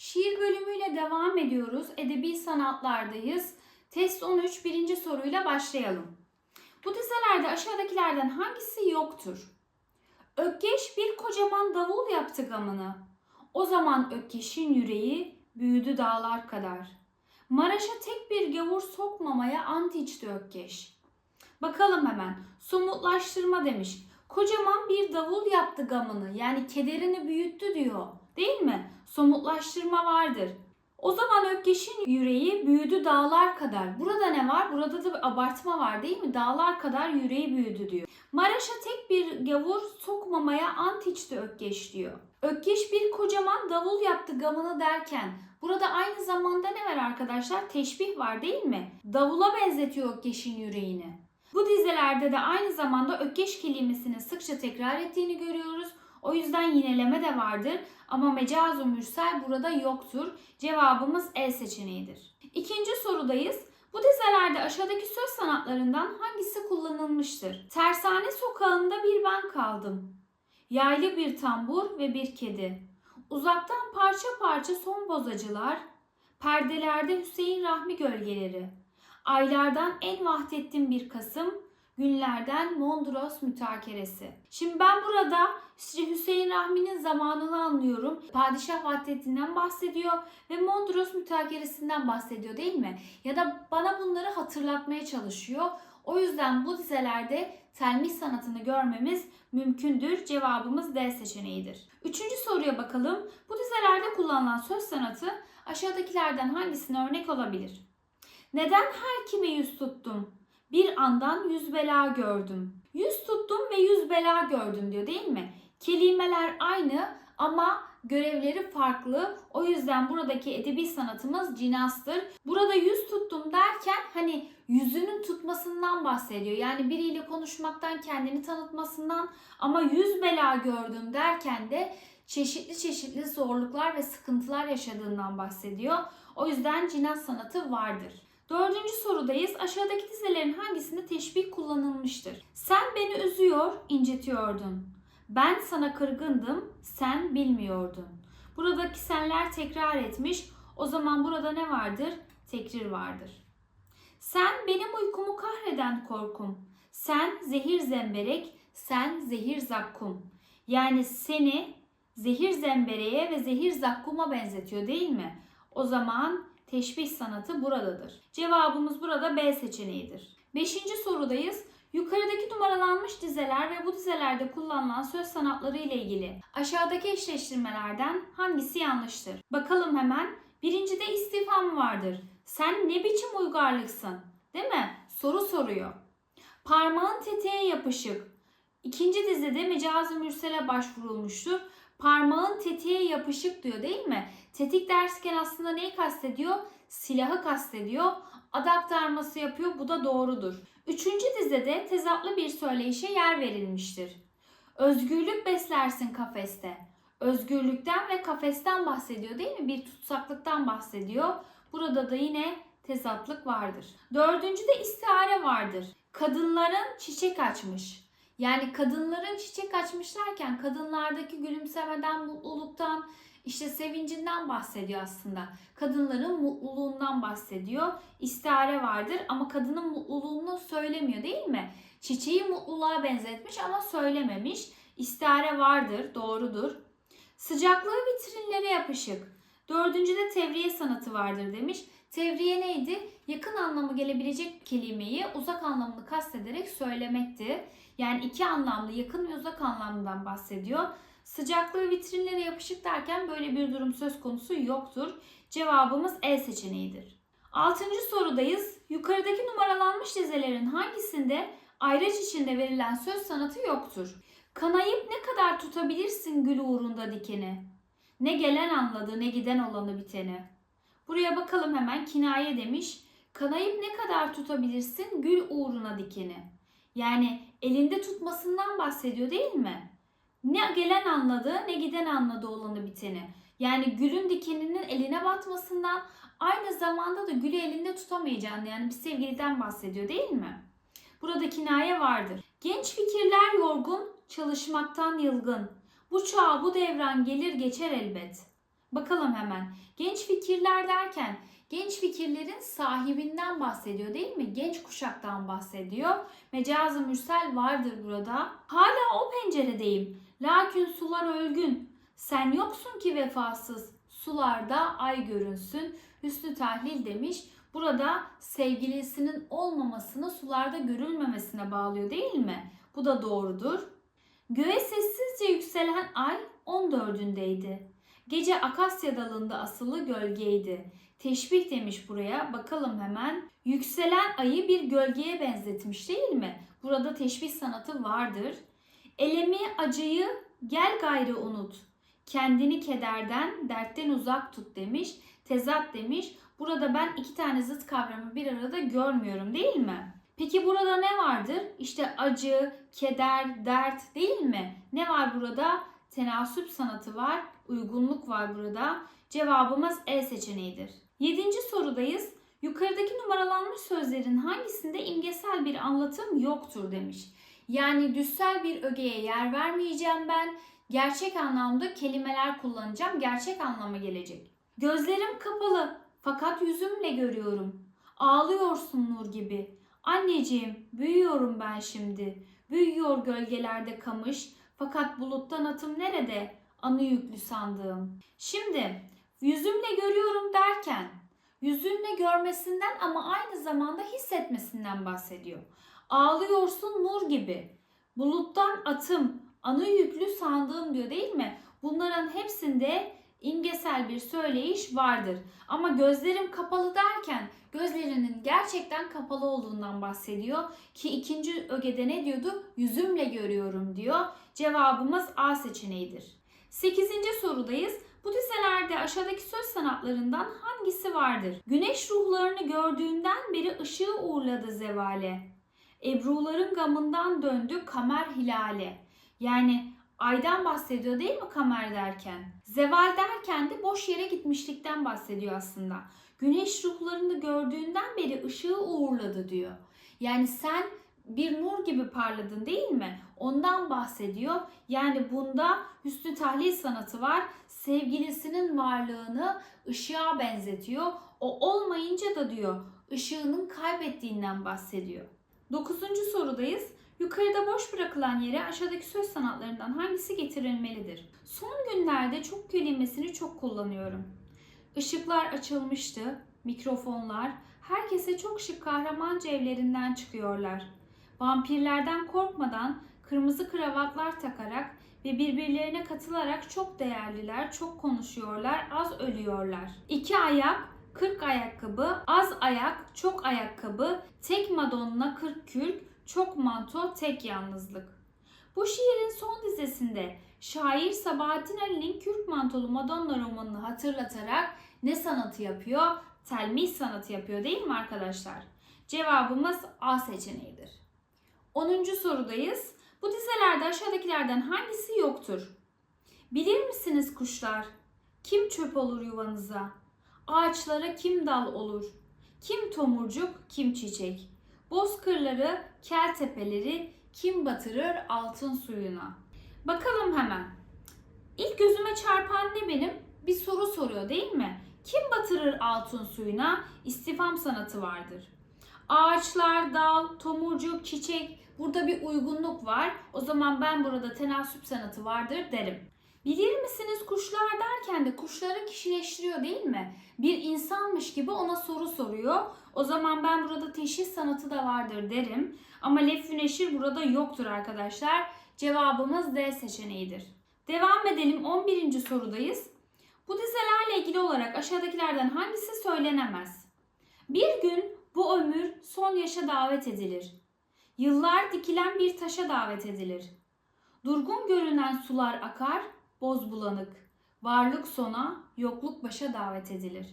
Şiir bölümüyle devam ediyoruz. Edebi sanatlardayız. Test 13 birinci soruyla başlayalım. Bu dizelerde aşağıdakilerden hangisi yoktur? Ökkeş bir kocaman davul yaptı gamını. O zaman Ökkeş'in yüreği büyüdü dağlar kadar. Maraş'a tek bir gavur sokmamaya ant içti Ökkeş. Bakalım hemen. Somutlaştırma demiş. Kocaman bir davul yaptı gamını. Yani kederini büyüttü diyor. Değil mi? Somutlaştırma vardır. O zaman Ökkeş'in yüreği büyüdü dağlar kadar. Burada ne var? Burada da bir abartma var değil mi? Dağlar kadar yüreği büyüdü diyor. Maraş'a tek bir gavur sokmamaya ant içti Ökkeş diyor. Ökkeş bir kocaman davul yaptı gamını derken burada aynı zamanda ne var arkadaşlar? Teşbih var değil mi? Davula benzetiyor Ökkeş'in yüreğini. Bu dizelerde de aynı zamanda ökkeş kelimesini sıkça tekrar ettiğini görüyoruz. O yüzden yineleme de vardır ama mecaz mürsel burada yoktur. Cevabımız E seçeneğidir. İkinci sorudayız. Bu dizelerde aşağıdaki söz sanatlarından hangisi kullanılmıştır? Tersane sokağında bir ben kaldım. Yaylı bir tambur ve bir kedi. Uzaktan parça parça son bozacılar. Perdelerde Hüseyin Rahmi gölgeleri. Aylardan en vahdettin bir Kasım, günlerden Mondros mütakeresi. Şimdi ben burada Hüseyin Rahmi'nin zamanını anlıyorum. Padişah Vahdettin'den bahsediyor ve Mondros mütakeresinden bahsediyor değil mi? Ya da bana bunları hatırlatmaya çalışıyor. O yüzden bu dizelerde telmih sanatını görmemiz mümkündür. Cevabımız D seçeneğidir. Üçüncü soruya bakalım. Bu dizelerde kullanılan söz sanatı aşağıdakilerden hangisine örnek olabilir? Neden her kime yüz tuttum? Bir andan yüz bela gördüm. Yüz tuttum ve yüz bela gördüm diyor değil mi? Kelimeler aynı ama görevleri farklı. O yüzden buradaki edebi sanatımız cinastır. Burada yüz tuttum derken hani yüzünün tutmasından bahsediyor. Yani biriyle konuşmaktan, kendini tanıtmasından ama yüz bela gördüm derken de çeşitli çeşitli zorluklar ve sıkıntılar yaşadığından bahsediyor. O yüzden cinas sanatı vardır. Dördüncü sorudayız. Aşağıdaki dizelerin hangisinde teşbih kullanılmıştır? Sen beni üzüyor, incitiyordun. Ben sana kırgındım, sen bilmiyordun. Buradaki senler tekrar etmiş. O zaman burada ne vardır? Tekrir vardır. Sen benim uykumu kahreden korkum. Sen zehir zemberek, sen zehir zakkum. Yani seni zehir zembereğe ve zehir zakkuma benzetiyor değil mi? O zaman teşbih sanatı buradadır. Cevabımız burada B seçeneğidir. Beşinci sorudayız. Yukarıdaki numaralanmış dizeler ve bu dizelerde kullanılan söz sanatları ile ilgili aşağıdaki eşleştirmelerden hangisi yanlıştır? Bakalım hemen. Birincide istifam vardır. Sen ne biçim uygarlıksın? Değil mi? Soru soruyor. Parmağın tetiğe yapışık. İkinci dizede mecaz-ı mürsele başvurulmuştur. Parmağın tetiğe yapışık diyor değil mi? Tetik derken aslında neyi kastediyor? Silahı kastediyor. Ad aktarması yapıyor. Bu da doğrudur. Üçüncü dizede tezatlı bir söyleyişe yer verilmiştir. Özgürlük beslersin kafeste. Özgürlükten ve kafesten bahsediyor değil mi? Bir tutsaklıktan bahsediyor. Burada da yine tezatlık vardır. Dördüncüde istihare vardır. Kadınların çiçek açmış. Yani kadınların çiçek açmışlarken kadınlardaki gülümsemeden, mutluluktan, işte sevincinden bahsediyor aslında. Kadınların mutluluğundan bahsediyor. İstihare vardır ama kadının mutluluğunu söylemiyor değil mi? Çiçeği mutluluğa benzetmiş ama söylememiş. İstihare vardır, doğrudur. Sıcaklığı vitrinlere yapışık. Dördüncüde tevriye sanatı vardır demiş. Tevriye neydi? Yakın anlamı gelebilecek kelimeyi uzak anlamını kastederek söylemekti. Yani iki anlamlı, yakın ve uzak anlamdan bahsediyor. Sıcaklığı vitrinlere yapışık derken böyle bir durum söz konusu yoktur. Cevabımız E seçeneğidir. Altıncı sorudayız. Yukarıdaki numaralanmış dizelerin hangisinde ayraç içinde verilen söz sanatı yoktur? Kanayıp ne kadar tutabilirsin gül uğrunda dikeni? Ne gelen anladı ne giden olanı biteni. Buraya bakalım hemen kinaye demiş. Kanayıp ne kadar tutabilirsin gül uğruna dikeni. Yani elinde tutmasından bahsediyor değil mi? Ne gelen anladı ne giden anladı olanı biteni. Yani gülün dikeninin eline batmasından aynı zamanda da gülü elinde tutamayacağını yani bir sevgiliden bahsediyor değil mi? Burada kinaye vardır. Genç fikirler yorgun, çalışmaktan yılgın. Bu çağ bu devran gelir geçer elbet. Bakalım hemen. Genç fikirler derken genç fikirlerin sahibinden bahsediyor değil mi? Genç kuşaktan bahsediyor. Mecazı mürsel vardır burada. Hala o penceredeyim. Lakin sular ölgün. Sen yoksun ki vefasız. Sularda ay görünsün. Hüsnü tahlil demiş. Burada sevgilisinin olmamasını sularda görülmemesine bağlıyor değil mi? Bu da doğrudur. Göğe sessizce yükselen ay 14'ündeydi. Gece akasya dalında asılı gölgeydi. Teşbih demiş buraya. Bakalım hemen. Yükselen ayı bir gölgeye benzetmiş değil mi? Burada teşbih sanatı vardır. Elemi acıyı gel gayrı unut. Kendini kederden, dertten uzak tut demiş. Tezat demiş. Burada ben iki tane zıt kavramı bir arada görmüyorum değil mi? Peki burada ne vardır? İşte acı, keder, dert değil mi? Ne var burada? Tenasüp sanatı var, uygunluk var burada. Cevabımız E seçeneğidir. Yedinci sorudayız. Yukarıdaki numaralanmış sözlerin hangisinde imgesel bir anlatım yoktur demiş. Yani düssel bir ögeye yer vermeyeceğim ben. Gerçek anlamda kelimeler kullanacağım. Gerçek anlama gelecek. Gözlerim kapalı fakat yüzümle görüyorum. Ağlıyorsun nur gibi. Anneciğim büyüyorum ben şimdi. Büyüyor gölgelerde kamış. Fakat buluttan atım nerede? Anı yüklü sandığım. Şimdi yüzümle görüyorum derken yüzünle görmesinden ama aynı zamanda hissetmesinden bahsediyor. Ağlıyorsun nur gibi. Buluttan atım, anı yüklü sandığım diyor değil mi? Bunların hepsinde imgesel bir söyleyiş vardır. Ama gözlerim kapalı derken gözlerinin gerçekten kapalı olduğundan bahsediyor. Ki ikinci ögede ne diyordu? Yüzümle görüyorum diyor. Cevabımız A seçeneğidir. Sekizinci sorudayız. Bu dizelerde aşağıdaki söz sanatlarından hangisi vardır? Güneş ruhlarını gördüğünden beri ışığı uğurladı zevale. Ebruların gamından döndü kamer hilale. Yani aydan bahsediyor değil mi kamer derken? Zeval derken de boş yere gitmişlikten bahsediyor aslında. Güneş ruhlarını gördüğünden beri ışığı uğurladı diyor. Yani sen bir nur gibi parladın değil mi? Ondan bahsediyor. Yani bunda hüsnü tahlil sanatı var. Sevgilisinin varlığını ışığa benzetiyor. O olmayınca da diyor ışığının kaybettiğinden bahsediyor. Dokuzuncu sorudayız. Yukarıda boş bırakılan yere aşağıdaki söz sanatlarından hangisi getirilmelidir? Son günlerde çok kelimesini çok kullanıyorum. Işıklar açılmıştı, mikrofonlar, herkese çok şık kahramanca evlerinden çıkıyorlar. Vampirlerden korkmadan kırmızı kravatlar takarak ve birbirlerine katılarak çok değerliler, çok konuşuyorlar, az ölüyorlar. İki ayak, 40 ayakkabı, az ayak, çok ayakkabı, tek madonna 40 kürk, çok manto, tek yalnızlık. Bu şiirin son dizesinde şair Sabahattin Ali'nin Kürk Mantolu Madonna romanını hatırlatarak ne sanatı yapıyor? Telmih sanatı yapıyor değil mi arkadaşlar? Cevabımız A seçeneğidir. 10. sorudayız. Bu dizelerde aşağıdakilerden hangisi yoktur? Bilir misiniz kuşlar? Kim çöp olur yuvanıza? Ağaçlara kim dal olur? Kim tomurcuk, kim çiçek? Bozkırları, kel tepeleri kim batırır altın suyuna? Bakalım hemen. İlk gözüme çarpan ne benim? Bir soru soruyor değil mi? Kim batırır altın suyuna? İstifam sanatı vardır. Ağaçlar, dal, tomurcuk, çiçek burada bir uygunluk var. O zaman ben burada tenasüp sanatı vardır derim. Bilir misiniz kuşlar derken de kuşları kişileştiriyor değil mi? Bir insanmış gibi ona soru soruyor. O zaman ben burada teşhis sanatı da vardır derim. Ama lef neşir burada yoktur arkadaşlar. Cevabımız D seçeneğidir. Devam edelim 11. sorudayız. Bu dizelerle ilgili olarak aşağıdakilerden hangisi söylenemez? Bir gün bu ömür son yaşa davet edilir. Yıllar dikilen bir taşa davet edilir. Durgun görünen sular akar, boz bulanık. Varlık sona, yokluk başa davet edilir.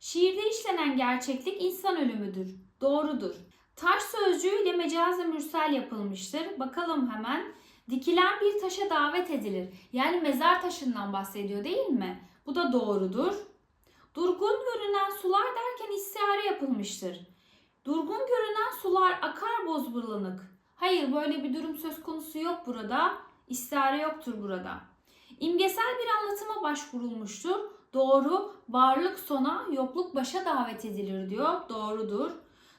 Şiirde işlenen gerçeklik insan ölümüdür. Doğrudur. Taş sözcüğüyle mecazi mürsel yapılmıştır. Bakalım hemen. Dikilen bir taşa davet edilir. Yani mezar taşından bahsediyor değil mi? Bu da doğrudur. Durgun görünen sular derken istihare yapılmıştır. Durgun görünen sular akar boz bulanık. Hayır böyle bir durum söz konusu yok burada. İstihare yoktur burada. İmgesel bir anlatıma başvurulmuştur. Doğru. Varlık sona, yokluk başa davet edilir diyor. Doğrudur.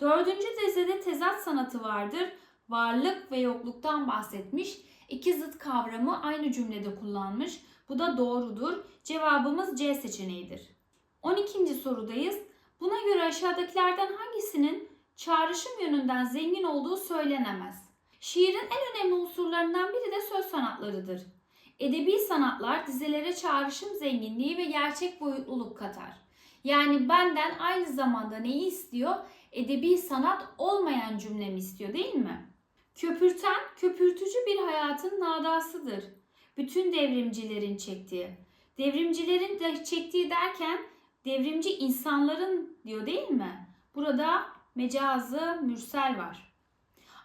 Dördüncü dizede tezat sanatı vardır. Varlık ve yokluktan bahsetmiş. İki zıt kavramı aynı cümlede kullanmış. Bu da doğrudur. Cevabımız C seçeneğidir. 12. sorudayız. Buna göre aşağıdakilerden hangisinin çağrışım yönünden zengin olduğu söylenemez. Şiirin en önemli unsurlarından biri de söz sanatlarıdır. Edebi sanatlar dizelere çağrışım zenginliği ve gerçek boyutluluk katar. Yani benden aynı zamanda neyi istiyor? Edebi sanat olmayan cümlemi istiyor değil mi? Köpürten, köpürtücü bir hayatın nadasıdır. Bütün devrimcilerin çektiği. Devrimcilerin de çektiği derken devrimci insanların diyor değil mi? Burada mecazı mürsel var.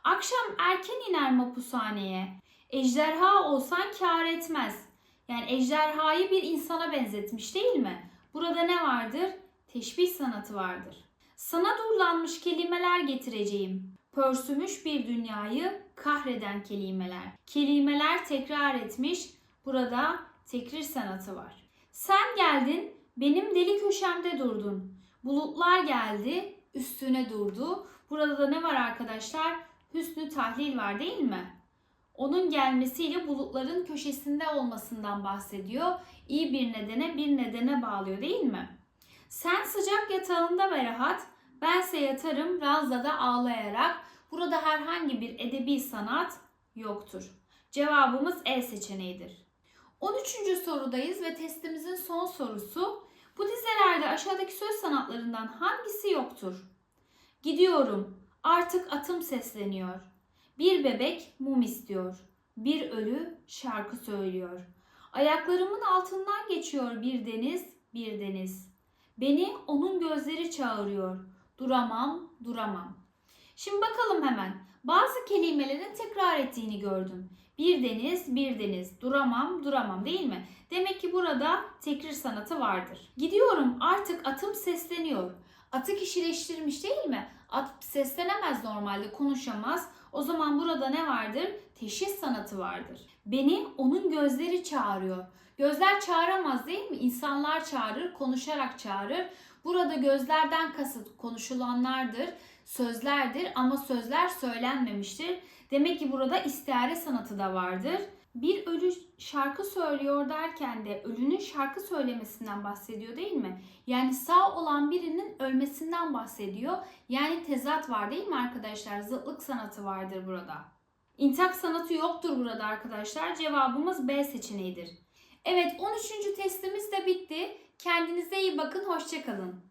Akşam erken iner mapushaneye. Ejderha olsan kâr etmez. Yani ejderhayı bir insana benzetmiş değil mi? Burada ne vardır? Teşbih sanatı vardır. Sana durlanmış kelimeler getireceğim. Pörsümüş bir dünyayı kahreden kelimeler. Kelimeler tekrar etmiş. Burada tekrir sanatı var. Sen geldin, benim deli köşemde durdun. Bulutlar geldi, üstüne durdu. Burada da ne var arkadaşlar? Hüsnü tahlil var değil mi? Onun gelmesiyle bulutların köşesinde olmasından bahsediyor. İyi bir nedene bir nedene bağlıyor değil mi? Sen sıcak yatağında ve rahat, bense yatarım ranzada ağlayarak. Burada herhangi bir edebi sanat yoktur. Cevabımız E seçeneğidir. 13. sorudayız ve testimizin son sorusu. Bu dizelerde aşağıdaki söz sanatlarından hangisi yoktur? Gidiyorum, artık atım sesleniyor. Bir bebek mum istiyor. Bir ölü şarkı söylüyor. Ayaklarımın altından geçiyor bir deniz, bir deniz. Beni onun gözleri çağırıyor. Duramam, duramam. Şimdi bakalım hemen. Bazı kelimelerin tekrar ettiğini gördüm. Bir deniz, bir deniz. Duramam, duramam değil mi? Demek ki burada tekrir sanatı vardır. Gidiyorum artık atım sesleniyor. Atı kişileştirmiş değil mi? At seslenemez normalde, konuşamaz. O zaman burada ne vardır? Teşhis sanatı vardır. Beni onun gözleri çağırıyor. Gözler çağıramaz değil mi? İnsanlar çağırır, konuşarak çağırır. Burada gözlerden kasıt konuşulanlardır, sözlerdir ama sözler söylenmemiştir. Demek ki burada istihare sanatı da vardır. Bir ölü şarkı söylüyor derken de ölünün şarkı söylemesinden bahsediyor değil mi? Yani sağ olan birinin ölmesinden bahsediyor. Yani tezat var değil mi arkadaşlar? Zıtlık sanatı vardır burada. İntak sanatı yoktur burada arkadaşlar. Cevabımız B seçeneğidir. Evet 13. testimiz de bitti. Kendinize iyi bakın. Hoşçakalın.